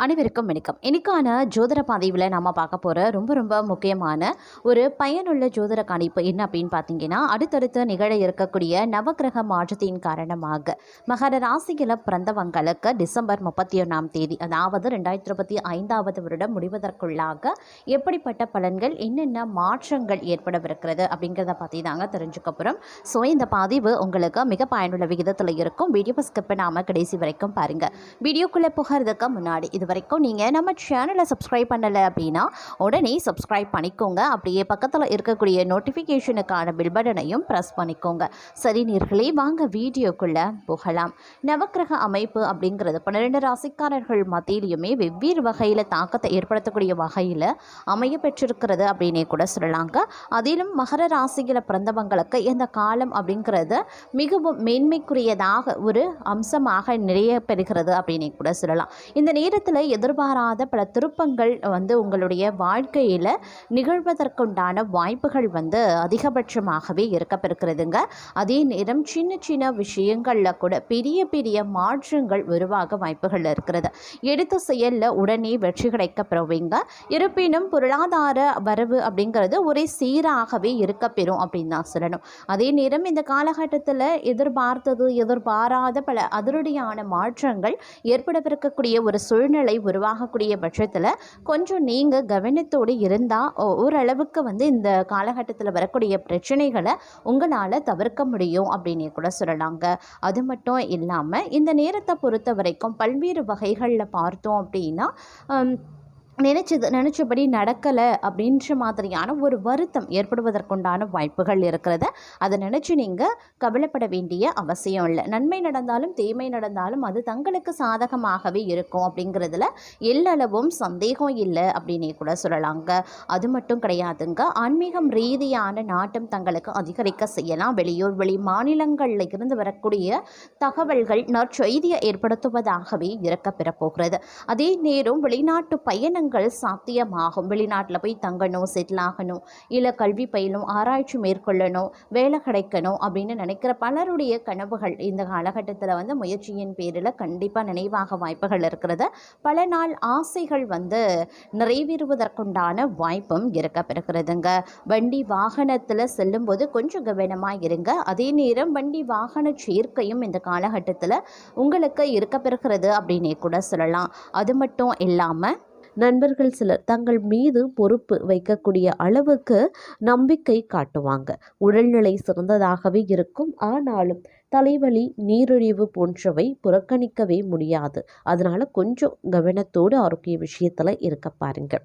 அனைவருக்கும் வணக்கம். இன்றைக்கான ஜோதிட பதிவில் நம்ம பார்க்க போகிற ரொம்ப ரொம்ப முக்கியமான ஒரு பயனுள்ள ஜோதிட கணிப்பு என்ன அப்படின்னு பார்த்தீங்கன்னா அடுத்தடுத்து நிகழ இருக்கக்கூடிய நவக்கிரக மாற்றத்தின் காரணமாக மகர ராசியில் பிறந்தவங்களுக்கு டிசம்பர் முப்பத்தி ஒன்றாம் தேதி அதாவது ரெண்டாயிரத்தி இருபத்தி ஐந்தாவது வருடம் முடிவதற்குள்ளாக எப்படிப்பட்ட பலன்கள் என்னென்ன மாற்றங்கள் ஏற்படவிருக்கிறது அப்படிங்கிறத பற்றி தாங்க தெரிஞ்சுக்க போகிறோம் ஸோ இந்த பதிவு உங்களுக்கு மிக பயனுள்ள விகிதத்தில் இருக்கும். வீடியோவை ஸ்கிப் பண்ணாமல் கடைசி வரைக்கும் பாருங்கள் வீடியோக்குள்ளே போகிறதுக்கு முன்னாடி இது வரைக்கும் நீங்கள் நம்ம சேனலை சப்ஸ்கிரைப் பண்ணலை அப்படின்னா உடனே சப்ஸ்கிரைப் பண்ணிக்கோங்க. அப்படியே பக்கத்தில் இருக்கக்கூடிய நோட்டிஃபிகேஷனுக்கான பில் பட்டனையும் ப்ரெஸ் பண்ணிக்கோங்க. சரி நீர்களே வாங்க வீடியோக்குள்ளே போகலாம். நவக்கிரக அமைப்பு அப்படிங்கிறது பன்னிரெண்டு ராசிக்காரர்கள் மத்தியிலையுமே வெவ்வேறு வகையில் தாக்கத்தை ஏற்படுத்தக்கூடிய வகையில் அமைய பெற்றிருக்கிறது அப்படின்னே கூட சொல்லலாங்க. அதிலும் மகர ராசியில் பிறந்தவங்களுக்கு இந்த காலம் அப்படிங்கிறது மிகவும் மேன்மைக்குரியதாக ஒரு அம்சமாக நிறைய பெறுகிறது அப்படின்னே கூட சொல்லலாம். இந்த நேரத்தில் எதிர்பாராத பல திருப்பங்கள் வந்து உங்களுடைய வாழ்க்கையில் நிகழ்வதற்குண்டான வாய்ப்புகள் வந்து அதிகபட்சமாகவே இருக்கப்பெருக்கிறதுங்க. அதே நேரம் சின்ன சின்ன விஷயங்களில் கூட பெரிய பெரிய மாற்றங்கள் உருவாக வாய்ப்புகள் இருக்கிறது. எடுத்த செயலில் உடனே வெற்றி கிடைக்கப்பெறுவீங்க. இருப்பினும் பொருளாதார வரவு அப்படிங்கிறது ஒரே சீராகவே இருக்கப்பெறும் அப்படின்னு தான் சொல்லணும். அதே நேரம் இந்த காலகட்டத்தில் எதிர்பார்த்தது எதிர்பாராத பல அதிரடியான மாற்றங்கள் ஏற்படவிருக்கக்கூடிய ஒரு சூழ்நிலை உருவாகக்கூடிய பட்சத்தில் கொஞ்சம் நீங்கள் கவனத்தோடு இருந்தால் ஓரளவுக்கு வந்து இந்த காலகட்டத்தில் வரக்கூடிய பிரச்சனைகளை உங்களால் தவிர்க்க முடியும் அப்படின்னு கூட சொல்லலாங்க. அது மட்டும் இல்லாமல் இந்த நேரத்தை பொறுத்த வரைக்கும் பல்வேறு வகைகளில் பார்த்தோம் அப்படின்னா நினச்சது நினச்சபடி நடக்கலை அப்படின்ற மாதிரியான ஒரு வருத்தம் ஏற்படுவதற்குண்டான வாய்ப்புகள் இருக்கிறது. அதை நினச்சி நீங்கள் கவலைப்பட வேண்டிய அவசியம் இல்லை. நன்மை நடந்தாலும் தீமை நடந்தாலும் அது தங்களுக்கு சாதகமாகவே இருக்கும் அப்படிங்கிறதுல எல்லளவும் சந்தேகம் இல்லை அப்படின்னே கூட சொல்லலாங்க. அது மட்டும் கிடையாதுங்க. ஆன்மீகம் ரீதியான நாட்டம் தங்களுக்கு அதிகரிக்க செய்யலாம். வெளியூர் வெளி மாநிலங்களில் இருந்து வரக்கூடிய தகவல்கள் நற்செய்தியை ஏற்படுத்துவதாகவே இருக்க பெறப்போகிறது. அதே நேரம் வெளிநாட்டு பயணங்கள் சாத்தியமாகும். வெளிநாட்டில் போய் தங்கணும் செட்டில் ஆகணும். இல்லை கல்வி பயிலும் ஆராய்ச்சி மேற்கொள்ளணும் வேலை கிடைக்கணும் அப்படின்னு நினைக்கிற பலருடைய கனவுகள் இந்த காலகட்டத்தில் வந்து முயற்சியின் பேரில் கண்டிப்பாக நினைவாக வாய்ப்புகள் இருக்கிறது பல நாள் ஆசைகள் வந்து நிறைவேறுவதற்குண்டான வாய்ப்பும் இருக்கப்பெறுகிறதுங்க. வண்டி வாகனத்தில் செல்லும்போது கொஞ்சம் கவனமாக இருங்க. அதே நேரம் வண்டி வாகன சேர்க்கையும் இந்த காலகட்டத்தில் உங்களுக்கு இருக்கப்பெறுகிறது அப்படின்னே கூட சொல்லலாம். அது மட்டும் இல்லாமல் நண்பர்கள் சிலர் தங்கள் மீது பொறுப்பு வைக்கக்கூடிய அளவுக்கு நம்பிக்கை காட்டுவாங்க. உடல்நிலை சிறந்ததாகவே இருக்கும். ஆனாலும் தலைவலி நீரிழிவு போன்றவை புறக்கணிக்கவே முடியாது. அதனால கொஞ்சம் கவனத்தோடு ஆரோக்கிய விஷயத்துல இருக்க பாருங்கள்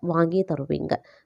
வாங்கி தருவீங்க.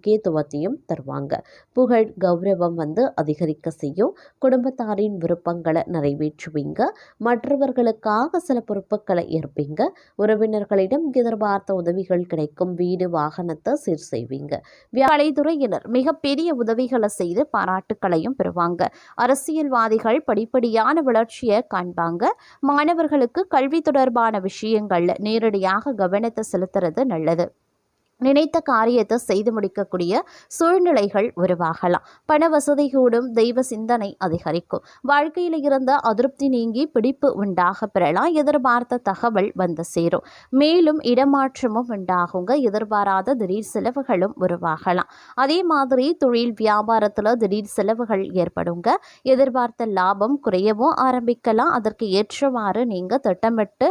முக்கியத்துவத்தையும் தருவாங்க. புகழ் கௌரவம் வந்து அதிகரிக்க செய்யும். குடும்பத்தாரின் விருப்பங்களை நிறைவேற்றுவீங்க. மற்றவர்களுக்காக சில பொறுப்புகளை ஏற்பீங்க. உறவினர்களிடம் எதிர்பார்த்த உதவிகள் கிடைக்கும். வீடு வாகனத்தை சீர் செய்வீங்க. கலைத்துறையினர் மிகப்பெரிய உதவிகளை செய்து பாராட்டுக்களையும் பெறுவாங்க. அரசியல்வாதிகள் படிப்படியான வளர்ச்சியை காண்பாங்க. மாணவர்களுக்கு கல்வி தொடர்பான விஷயங்கள்ல நேரடியாக கவனத்தை செலுத்துறது நல்லது. நினைத்த காரியத்தை செய்து முடிக்கக்கூடிய சூழ்நிலைகள் உருவாகலாம். பண வசதி கூடும் தெய்வ சிந்தனை அதிகரிக்கும். வாழ்க்கையில் இருந்த அதிருப்தி நீங்கி பிடிப்பு உண்டாக பெறலாம். எதிர்பார்த்த தகவல் வந்து சேரும். மேலும் இடமாற்றமும் உண்டாகுங்க. எதிர்பாராத திடீர் செலவுகளும் உருவாகலாம். அதே மாதிரி தொழில் வியாபாரத்தில் திடீர் செலவுகள் ஏற்படுங்க. எதிர்பார்த்த லாபம் குறையவும் ஆரம்பிக்கலாம். அதற்கு ஏற்றவாறு நீங்கள் திட்டமிட்டு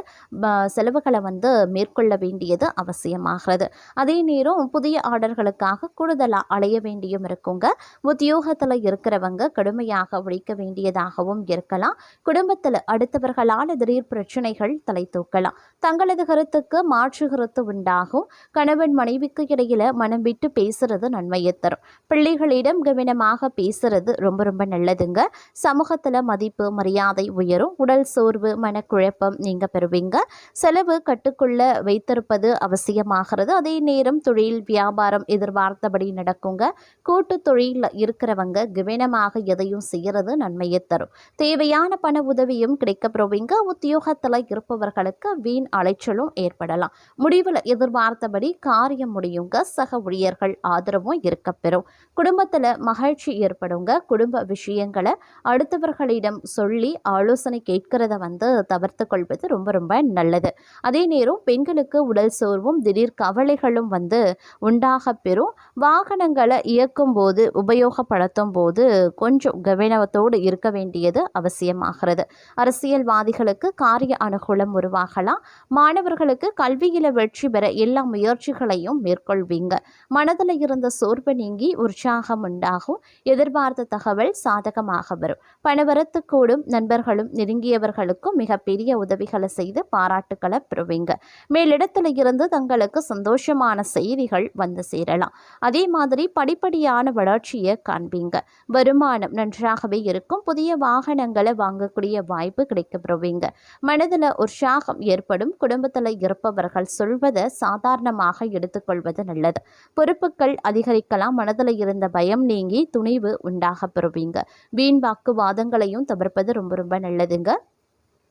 செலவுகளை வந்து மேற்கொள்ள வேண்டியது அவசியமாகிறது. அதே நேரம் புதிய ஆர்டர்களுக்காக கூடுதலாக அலைய வேண்டியும் இருக்குங்க. உத்தியோகத்தில் இருக்கிறவங்க கடுமையாக உழைக்க வேண்டியதாகவும் இருக்கலாம். குடும்பத்தில் அடுத்தவர்களால் திடீர் பிரச்சனைகள் தலை தூக்கலாம். தங்களது கருத்துக்கு மாற்று கருத்து உண்டாகும். கணவன் மனைவிக்கு இடையில மனம் விட்டு பேசுறது நன்மையை தரும். பிள்ளைகளிடம் கவனமாக பேசுறது ரொம்ப ரொம்ப நல்லதுங்க. சமூகத்தில் மதிப்பு மரியாதை உயரும். உடல் சோர்வு மனக்குழப்பம் நீங்க பெறுவீங்க. செலவு கட்டுக்குள்ள வைத்திருப்பது அவசியமாகிறது. அதே நேரம் பெரும் தொழில் வியாபாரம் எதிர்பார்த்தபடி நடக்குங்க. கூட்டு தொழிலில் இருக்கிறவங்க கவனமாக எதையும் செய்யறது நன்மையை தரும். தேவையான பண உதவியும் கிடைக்கப்பெறுவீங்க. உத்தியோகத்தில் இருப்பவர்களுக்கு வீண் அலைச்சலும் ஏற்படலாம். முடிவில் எதிர்பார்த்தபடி காரியம் முடியுங்க. சக ஊழியர்கள் ஆதரவும் இருக்கப்பெறும். குடும்பத்தில் மகிழ்ச்சி ஏற்படுங்க. குடும்ப விஷயங்களை அடுத்தவர்களிடம் சொல்லி ஆலோசனை கேட்கிறத வந்து தவிர்த்து கொள்வது ரொம்ப ரொம்ப நல்லது. அதே நேரம் பெண்களுக்கு உடல் சோர்வும் திடீர் கவலைகளும் வந்து வந்து உண்டாக பெறும். வாகனங்களை இயக்கும் போது உபயோகப்படுத்தும் போது கொஞ்சம் கவனத்தோடு இருக்க வேண்டியது அவசியமாகிறது. அரசியல்வாதிகளுக்கு காரிய அனுகூலம் உருவாகலாம். மாணவர்களுக்கு கல்வியில் வெற்றி பெற எல்லா முயற்சிகளையும் மேற்கொள்வீங்க. மனதில் இருந்த சோர்வு நீங்கி உற்சாகம் உண்டாகும். எதிர்பார்த்த தகவல் சாதகமாக வரும். பணவரத்து கூடும். நண்பர்களும் நெருங்கியவர்களுக்கும் மிகப்பெரிய உதவிகளை செய்து பாராட்டுக்களை பெறுவீங்க. மேலிடத்தில் இருந்து தங்களுக்கு சந்தோஷமான செய்திகள் வந்து சேரலாம். அதே மாதிரி படிப்படியான வளர்ச்சியை காண்பீங்க. வருமானம் நன்றாகவே இருக்கும். புதிய வாகனங்களை வாங்கக்கூடிய வாய்ப்பு கிடைக்க பெறுவீங்க மனதில் உற்சாகம் ஏற்படும். குடும்பத்தில் இருப்பவர்கள் சொல்வதை சாதாரணமாக எடுத்துக்கொள்வது நல்லது. பொறுப்புகள் அதிகரிக்கலாம். மனதில் இருந்த பயம் நீங்கி துணிவு உண்டாக பெறுவீங்க. வீண் வாக்குவாதங்களையும் தவிர்ப்பது ரொம்ப ரொம்ப நல்லதுங்க.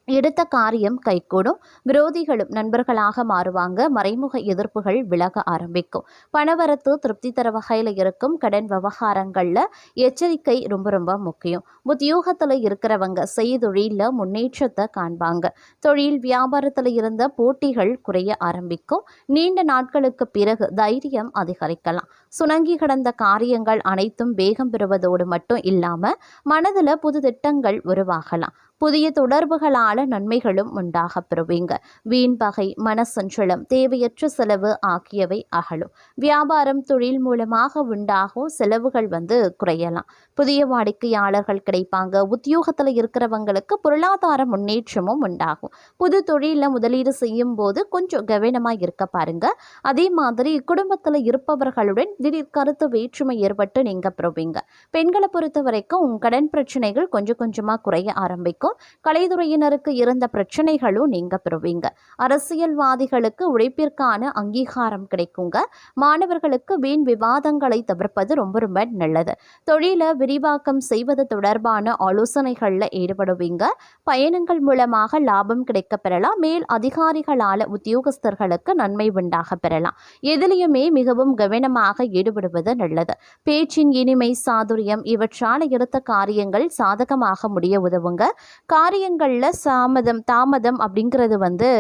எடுத்த காரியம் கைகூடும். விரோதிகளும் நண்பர்களாக மாறுவாங்க. மறைமுக எதிர்ப்புகள் விலக ஆரம்பிக்கும். பணவரத்து திருப்தி தர வகையில் இருக்கும் கடன் விவகாரங்களில் எச்சரிக்கை ரொம்ப ரொம்ப முக்கியம். உத்தியோகத்தில் இருக்கிறவங்க செய்தொழிலில் முன்னேற்றத்தை காண்பாங்க. தொழில் வியாபாரத்தில் இருந்த போட்டிகள் குறைய ஆரம்பிக்கும். நீண்ட நாட்களுக்கு பிறகு தைரியம் அதிகரிக்கலாம். சுணங்கி கிடந்த காரியங்கள் அனைத்தும் வேகம் பெறுவதோடு மட்டும் இல்லாமல் மனதில் புது திட்டங்கள் உருவாகலாம். புதிய தொடர்புகளால நன்மைகளும் உண்டாக பெறுவீங்க. வீண் பகை மனசஞ்சலம் தேவையற்ற செலவு ஆகியவை அகலும். வியாபாரம் தொழில் மூலமாக உண்டாகும் செலவுகள் வந்து குறையலாம். புதிய வாடிக்கையாளர்கள் கிடைப்பாங்க. உத்தியோகத்தில் இருக்கிறவங்களுக்கு பொருளாதார முன்னேற்றமும் உண்டாகும். புது தொழிலில் முதலீடு செய்யும் போது கொஞ்சம் கவனமாக இருக்க பாருங்க. அதே மாதிரி குடும்பத்தில் இருப்பவர்களுடன் திடீர் கருத்து வேற்றுமை ஏற்பட்டு நீங்கள் பெறுவீங்க பெண்களை பொறுத்த வரைக்கும் உங்கள் கடன் பிரச்சனைகள் கொஞ்சம் கொஞ்சமாக குறைய ஆரம்பிக்கும். கலைத்துறையினருக்கு இருந்த பிரச்சனைகளும் நீங்கள் பெறுவீங்க. அரசியல்வாதிகளுக்கு உழைப்பிற்கான அங்கீகாரம் கிடைக்குங்க. மாணவர்களுக்கு வீண் விவாதங்களை தவிர்ப்பது ரொம்ப ரொம்ப நல்லது. தொழிலை விரிவாக்கம் செய்வது தொடர்பான ஆலோசனைகளில் ஈடுபடுவீங்க. பயணங்கள் மூலமாக லாபம் கிடைக்க பெறலாம். மேல் அதிகாரிகளால் உத்தியோகஸ்தர்களுக்கு நன்மை உண்டாக பெறலாம். எதிலையுமே மிகவும் கவனமாக ஈடுபடுவது நல்லது. பேச்சின் இனிமை சாதுரியம் இவற்றால் எடுத்த காரியங்கள் சாதகமாக முடிய உதவுங்க. காரியங்களில் சாமதம் தாமதம் அப்படிங்கிறது வந்து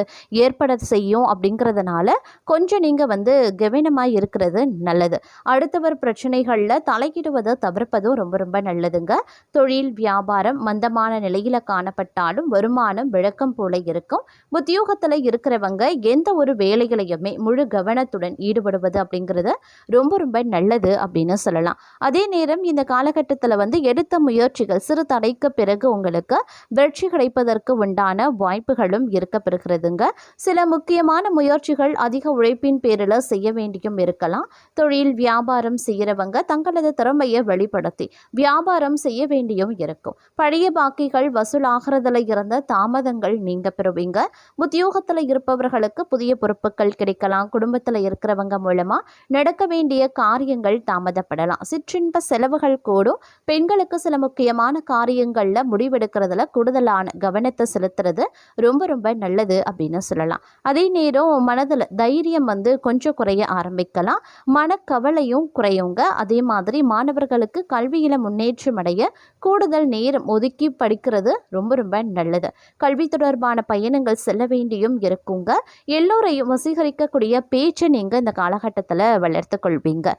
ஏற்பட செய்யும் அப்படிங்கிறதுனால கொஞ்சம் நீங்கள் வந்து கவனமாக இருக்கிறது நல்லது. அடுத்தவர் பிரச்சனைகளில் தலையிடுவதை தவிர்ப்பதும் ரொம்ப ரொம்ப நல்லதுங்க. தொழில் வியாபாரம் மந்தமான நிலையில் காணப்பட்டாலும் வருமானம் விளக்கம் போல இருக்கும். உத்தியோகத்தில் இருக்கிறவங்க எந்த ஒரு வேலைகளையுமே முழு கவனத்துடன் ஈடுபடுவது அப்படிங்கிறது ரொம்ப ரொம்ப நல்லது அப்படின்னு சொல்லலாம். அதே நேரம் இந்த காலகட்டத்தில் வந்து எடுத்த முயற்சிகள் சிறு தடைக்கு பிறகு உங்களுக்கு வெற்றி கிடைப்பதற்கு உண்டான வாய்ப்புகளும் இருக்க பெறுகிறதுங்க சில முக்கியமான முயற்சிகள் அதிக உழைப்பின் பேரில் செய்ய வேண்டியும் இருக்கலாம். தொழில் வியாபாரம் செய்கிறவங்க தங்களது திறமையை வெளிப்படுத்தி வியாபாரம் செய்ய வேண்டியும் இருக்கும். பழைய பாக்கிகள் வசூலாகிறதுல இருந்த தாமதங்கள் நீங்க பெறுவீங்க. உத்தியோகத்தில் இருப்பவர்களுக்கு புதிய பொறுப்புகள் கிடைக்கலாம். குடும்பத்தில் இருக்கிறவங்க மூலமா நடக்க வேண்டிய காரியங்கள் தாமதப்படலாம். சிற்றின்ப செலவுகள் கூடும். பெண்களுக்கு சில முக்கியமான காரியங்களில் முடிவெடுக்கிறதுல கூடுதலான கவனத்தை செலுத்துறது ரொம்ப ரொம்ப நல்லது அப்படின்னு சொல்லலாம். அதே நேரம் மனதில் தைரியம் வந்து கொஞ்சம் குறைய ஆரம்பிக்கலாம். மனக்கவலையும் குறையுங்க. அதே மாதிரி மாணவர்களுக்கு கல்வியில் முன்னேற்றம் அடைய கூடுதல் நேரம் ஒதுக்கி படிக்கிறது ரொம்ப ரொம்ப நல்லது. கல்வி தொடர்பான பயணங்கள் செல்ல வேண்டியும் இருக்குங்க. எல்லோரையும் வசீகரிக்கக்கூடிய பேச்சை நீங்கள் இந்த காலகட்டத்தில் வளர்த்து கொள்வீங்க செய்யுங்க